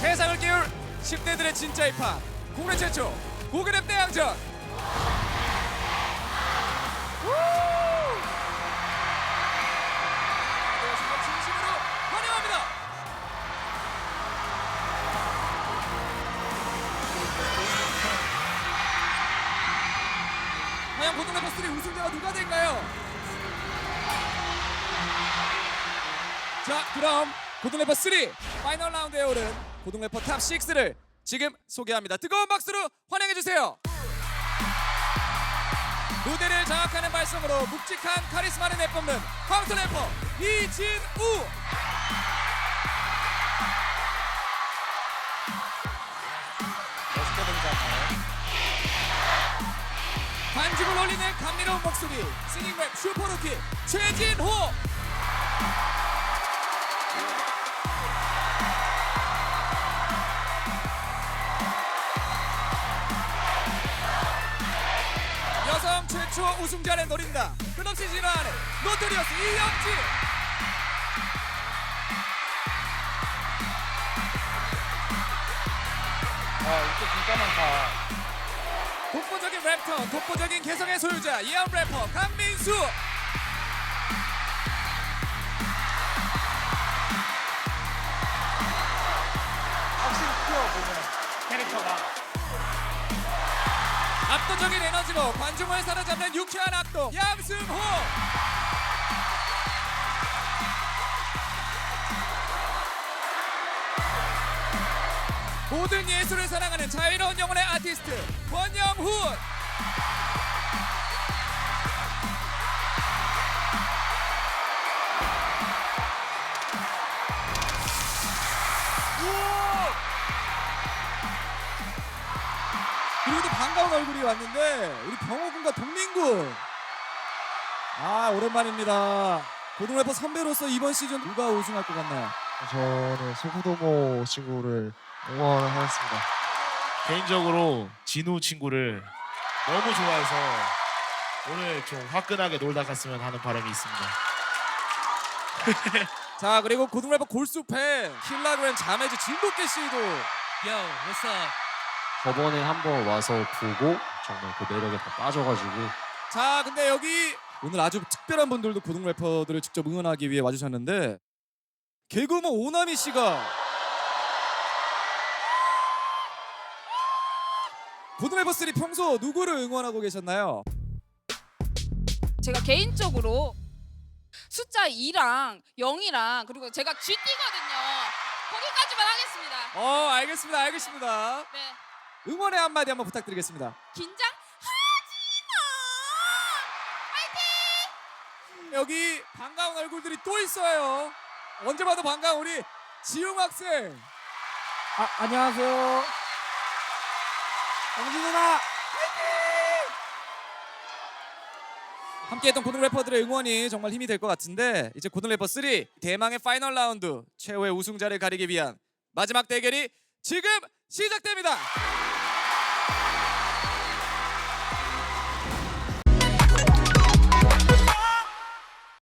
세상을 깨울 10대들의 진짜 힙합. 국내 최초 고그랩 대항전 고등학교 3 우승자가 누가 될까요? 자 그럼 고등래퍼 3 파이널 라운드에 오른 고등래퍼 탑 6를 지금 소개합니다. 뜨거운 박수로 환영해주세요. 무대를 장악하는 발성으로 묵직한 카리스마를 내뿜는 카운터 래퍼 이진우 관중을 올리는 감미로운 목소리 시닝랩 슈퍼루키 최진호 여성 최초 우승자를 노린다. 끝없이 진화하는 노토리어스 이영지. 아, 이거 진짜 많다. 독보적인 랩터, 독보적인 개성의 소유자 이영 래퍼 강민수. 확실히 튀어 보면 캐릭터가. 압도적인 에너지로 관중을 사로잡는 유쾌한 악동 양승호. 모든 예술을 사랑하는 자유로운 영혼의 아티스트 권영훈. 그리고 또 반가운 얼굴이 왔는데 우리 병호군과 동민군 아 오랜만입니다 고등래퍼 선배로서 이번 시즌 누가 우승할 것 같나요? 저는 소구도모 친구를 응원하겠습니다. 개인적으로 진우 친구를 너무 좋아해서 오늘 좀 화끈하게 놀다 갔으면 하는 바람이 있습니다. 자 그리고 고등래퍼 골수팬 킬라그램 자매즈 진돗개 씨도 Yo, what's up? 저번에 한번 와서 보고 정말 그 매력에 다 빠져가지고 자 근데 여기 오늘 아주 특별한 분들도 고등래퍼들을 직접 응원하기 위해 와주셨는데 개그우먼 오나미 씨가 3 평소 누구를 응원하고 계셨나요? 제가 개인적으로 숫자 2랑 0이랑 그리고 제가 GT거든요. 거기까지만 하겠습니다. 어 알겠습니다 알겠습니다 네. 응원의 한마디 한번 부탁드리겠습니다 긴장하지 여기 반가운 얼굴들이 또 있어요. 언제 봐도 반가운 우리 지웅 학생. 아, 안녕하세요. 영진 누나. 함께했던 고등 래퍼들의 응원이 정말 힘이 될 것 같은데 이제 고등 래퍼 3 대망의 파이널 라운드 최후의 우승자를 가리기 위한 마지막 대결이 지금 시작됩니다.